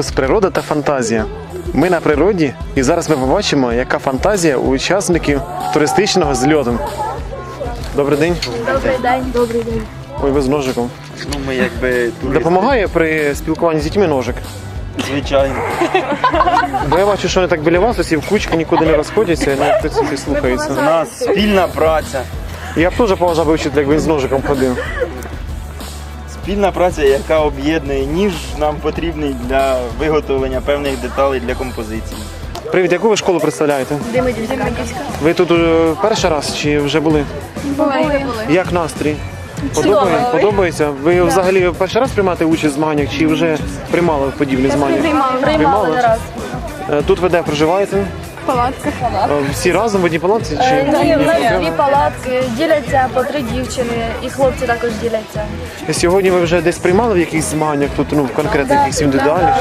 Конкурс Природа та фантазія. Ми на природі, і зараз ми побачимо, яка фантазія у учасників туристичного зльоту. Добрий день. Добрий день. Добрий день. Ой, ви з ножиком. Ну, ми якби туристи, Допомагає при спілкуванні з дітьми ножик. звичайно. Бо я бачу, що вони так біля вас усі в кучки нікуди не розходяться, не в принципі У нас спільна праця. Я б теж поважав би вчителя, якби він з ножиком ходив. Спільна праця, яка об'єднує ніж нам потрібний для виготовлення певних деталей для композиції. Привіт, яку ви школу представляєте? Демидівська. Ви тут е, перший раз чи вже були? Були. Як настрій? Подобає? Подобається? Ви взагалі перший раз приймаєте участь в змаганнях чи вже приймали в подібних змаганнях? Приймали. Приймали? не раз. Е, Тут ви де проживаєте? Палатка. Е, Всі разом в одній палатці? Чи Ні, в нас дві палатки, діляться по три дівчини, і хлопці також діляться. Сьогодні ви вже десь приймали в якихось змаганнях, тут ну, конкретно якихось індивідуальних?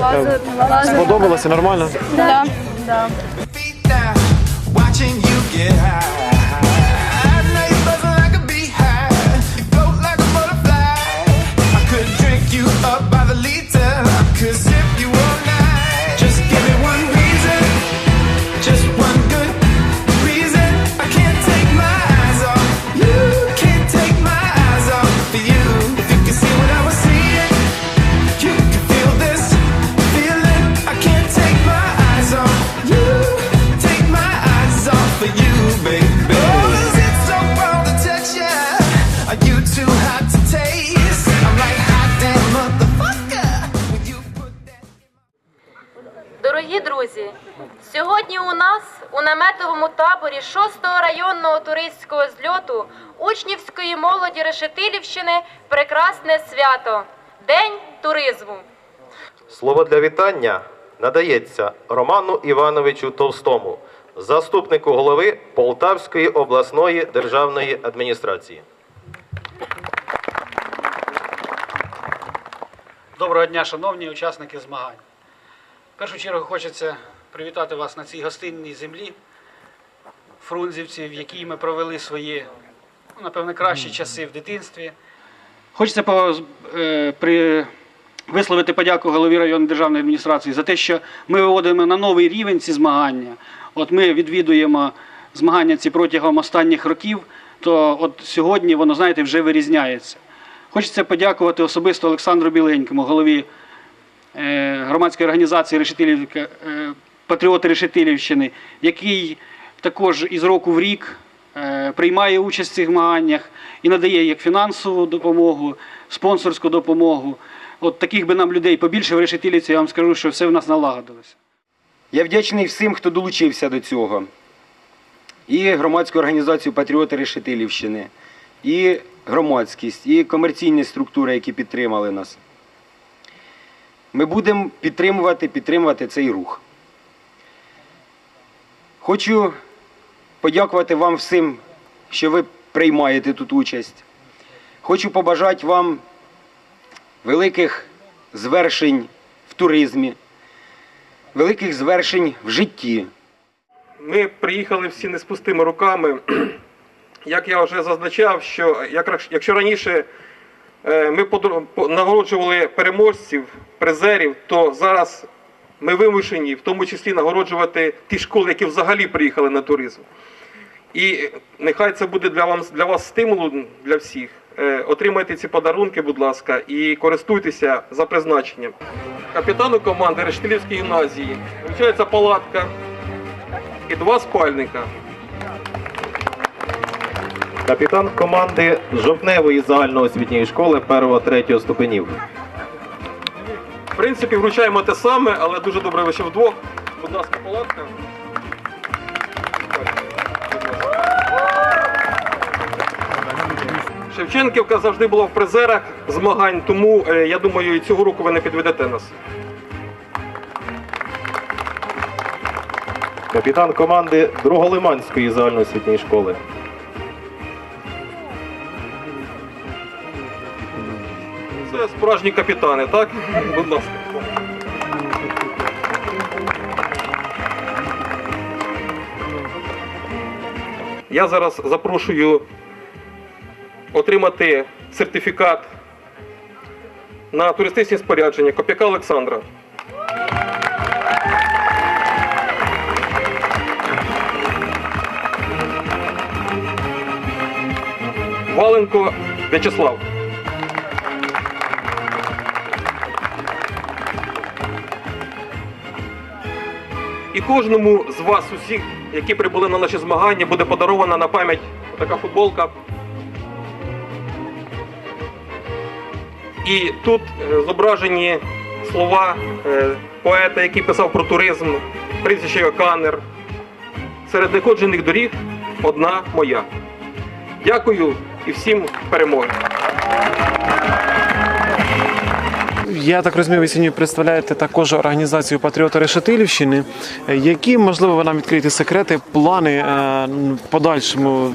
Лазер, лазер. Сподобалося нормально? Да. Да. feet down, watching you get high. Наметовому таборі 6-го районного туристського зльоту учнівської молоді Решетилівщини прекрасне свято День туризму. Слово для вітання надається Роману Івановичу Товстому, заступнику голови Полтавської обласної державної адміністрації. Доброго дня, шановні учасники змагань. В першу чергу хочеться привітати вас на цій гостинній землі Фрунзівці, в якій ми провели свої, ну, напевне, кращі часи в дитинстві. Хочеться по, е, при, висловити подяку голові районної державної адміністрації за те, що ми виводимо на новий рівень ці змагання. От ми відвідуємо змагання ці протягом останніх років, то от сьогодні воно, знаєте, вже вирізняється. Хочеться подякувати особисто Олександру Біленькому, голові е, громадської організації Решетилівка, Патріоти Решетилівщини, який також із року в рік е, приймає участь в цих змаганнях і надає як фінансову допомогу, спонсорську допомогу. От таких би нам людей побільше в Решетилівці, я вам скажу, що все в нас налагодилося. Я вдячний всім, хто долучився до цього. І громадську організацію Патріоти Решетилівщини, і громадськість, і комерційні структури, які підтримали нас. Ми будемо підтримувати, підтримувати цей рух. Хочу подякувати вам всім, що ви приймаєте тут участь. Хочу побажати вам великих звершень в туризмі, великих звершень в житті. Ми приїхали всі не з пустими руками. Як я вже зазначав, що якщо раніше е, ми нагороджували переможців, призерів, то зараз ми вимушені в тому числі нагороджувати ті школи, які взагалі приїхали на туризм. І нехай це буде для вас, для вас стимулом для всіх. Е, Отримайте ці подарунки, будь ласка, і користуйтеся за призначенням. Капітану команди Рештилівської гімназії вручається палатка і два спальника. Капітан команди жовтневої загальноосвітньої школи 1-3 ступенів. Принципі, вручаємо те саме, але дуже добре ви ще вдвох. Будь ласка, палатка. Шевченківка завжди була в призерах змагань, тому е, я думаю, і цього року ви не підведете нас. Капітан команди Друголиманської загальноосвітньої школи. Це справжні капітани, так? Будь ласка. Я зараз запрошую отримати сертифікат на туристичні спорядження Копяка Олександра. Валенко В'ячеслав. Кожному з вас, усіх, які прибули на наші змагання, буде подарована на пам'ять така футболка. І тут е, зображені слова е, поета, який писав про туризм, прізвище Канер. Серед неходжених доріг одна моя. Дякую і всім перемоги. Я так розумію, ви сьогодні представляєте також організацію Патріоти Решетилівщини. Які, можливо, ви нам відкриєте секрети, плани е, в подальшому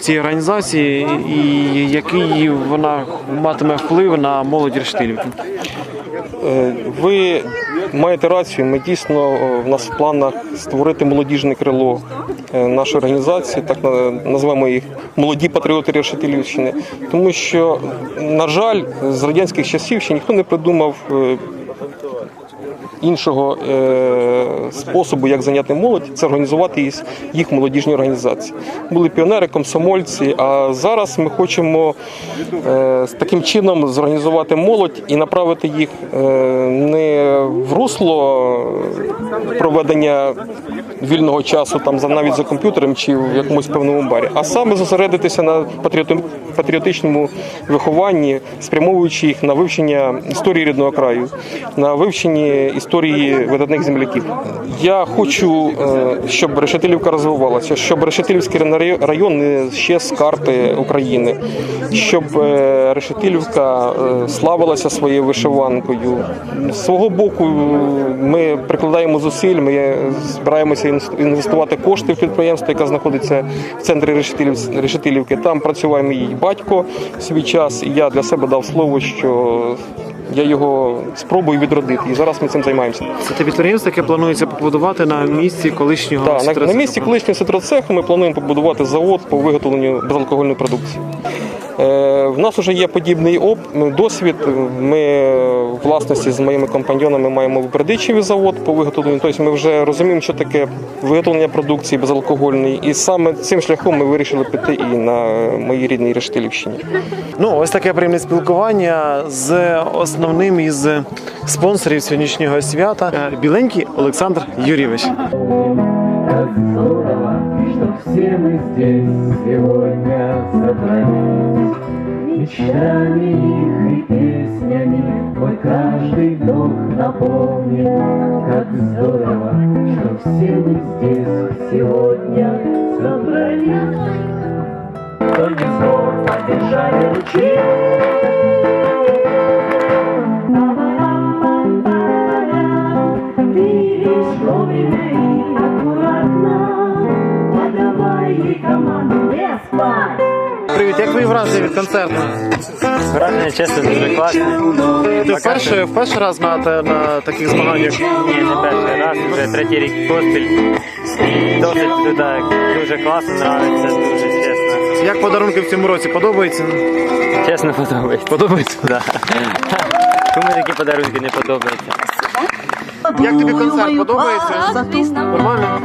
цій організації, і який вона матиме вплив на молодь Решетилівки? Е, Ви маєте рацію. Ми дійсно е, в нас в планах створити молодіжне крило е, нашої організації, так називаємо їх молоді патріоти Решетилівщини. Тому що, на жаль, з радянських часів ще ніхто не придумав. Іншого е, способу, як зайняти молодь, це організувати їх, молодіжні організації. Були піонери, комсомольці. А зараз ми хочемо е, таким чином зорганізувати молодь і направити їх е, не в русло проведення вільного часу, там за навіть за комп'ютером чи в якомусь певному барі, а саме зосередитися на патріоти- патріотичному вихованні, спрямовуючи їх на вивчення історії рідного краю, на вивченні історії видатних земляків. Я хочу, е, щоб Решетилівка розвивалася, щоб Решетилівський район не ще з карти України, щоб е, Решетилівка е, славилася своєю вишиванкою. З свого боку, ми прикладаємо зусиль, ми збираємося інвестувати кошти в підприємство, яке знаходиться в центрі Решетилівки. Там працював мій батько свій час, і я для себе дав слово, що я його спробую відродити. І зараз ми цим займаємося. Це те підприємство, яке планується побудувати на місці колишнього Так, на, на місці колишнього ситроцеху ми плануємо побудувати завод по виготовленню безалкогольної продукції. Е, в нас вже є подібний досвід. Ми власності з моїми компаньйонами маємо Бердичеві завод по виготовленню. Тобто ми вже розуміємо, що таке виготовлення продукції безалкогольної. І саме цим шляхом ми вирішили піти і на моїй рідній Рештилівщині. Ну, ось таке приємне спілкування з основним із спонсорів сьогоднішнього свята е, біленький Олександр Юрійович. Все мы здесь сегодня собрались. Мечтами их и песнями мой каждый вдох наполнен Как здорово, что все мы здесь сегодня собрались. Кто не смог поддержали руки Не спать Привіт, як ви вражені від концерту? Враження чесно дуже класне. Ти вперше, вперше раз на, на таких змаганнях? Ні, не перший раз, вже третій рік поспіль. І досить туди дуже класно, нравиться, дуже чесно. Як подарунки в цьому році подобаються? Чесно подобається. Подобається? Да. Кому такі подарунки не подобаються? Як тобі концерт подобається? Нормально?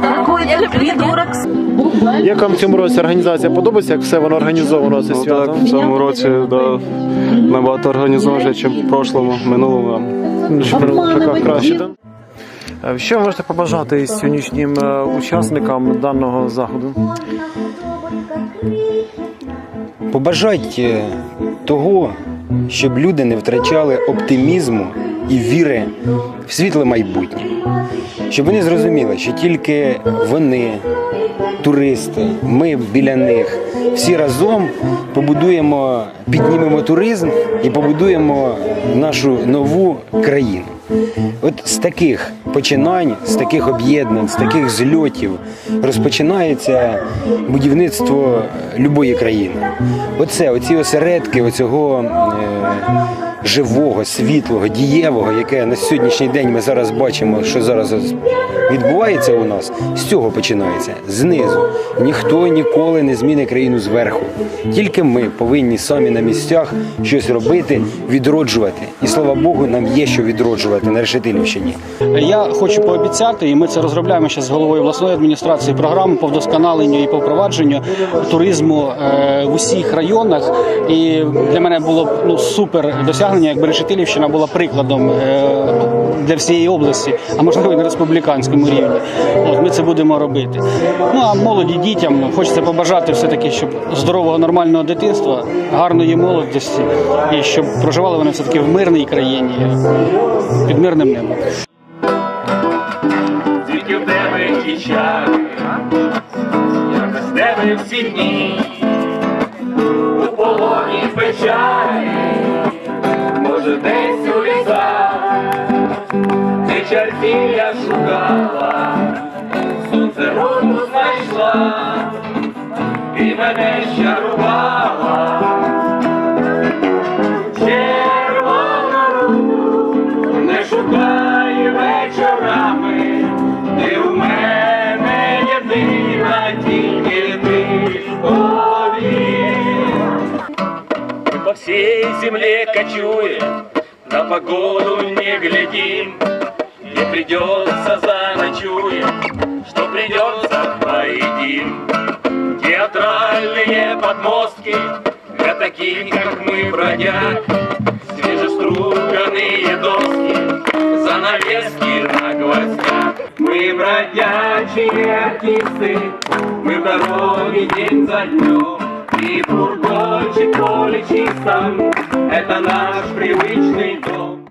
Як вам в цьому році організація подобається, як все воно організовано, це свято? в цьому році да, набагато організовано, ніж в прошлому, минулому. Така краще, так? Е, Що ви можете побажати сьогоднішнім е, учасникам даного заходу? Побажать е, того, щоб люди не втрачали оптимізму і віри в світле майбутнє. Щоб вони зрозуміли, що тільки вони, туристи, ми біля них, всі разом побудуємо, піднімемо туризм і побудуємо нашу нову країну. От з таких починань, з таких об'єднань, з таких зльотів розпочинається будівництво любої країни. Оце, оці осередки, оцього е, живого, світлого, дієвого, яке на сьогоднішній день ми зараз бачимо, що зараз відбувається у нас, з цього починається знизу. Ніхто ніколи не змінить країну зверху. Тільки ми повинні самі на місцях щось робити, відроджувати. І слава Богу, нам є що відроджувати на Решетилівщині. Я хочу пообіцяти, і ми це розробляємо ще з головою обласної адміністрації програму по вдосконаленню і по впровадженню туризму е, в усіх районах. І для мене було ну супер досягнення, якби Решетилівщина була прикладом е, для всієї області, а можливо і на республіканському рівні. От ми це будемо робити. Ну а молоді дітям хочеться побажати все таки, щоб здорового нормального дитинства, гарної молодості і щоб проживали вони все таки в мирній країні під мирним небом. Тільки в тебе всі дні, у полоні печалі, десь у лісах, ти чертів я шукала, сонце роду знайшла, і мене щарувала. Всей земле кочуем, на погоду не глядим, где придется заночуем, что придется поедим. Театральные подмостки для таких, как мы, бродяг, свежеструганные доски, занавески на гвоздях. Мы бродячие артисты, мы в дороге день за днем, и бургочет поле чистом, Это наш привычный дом.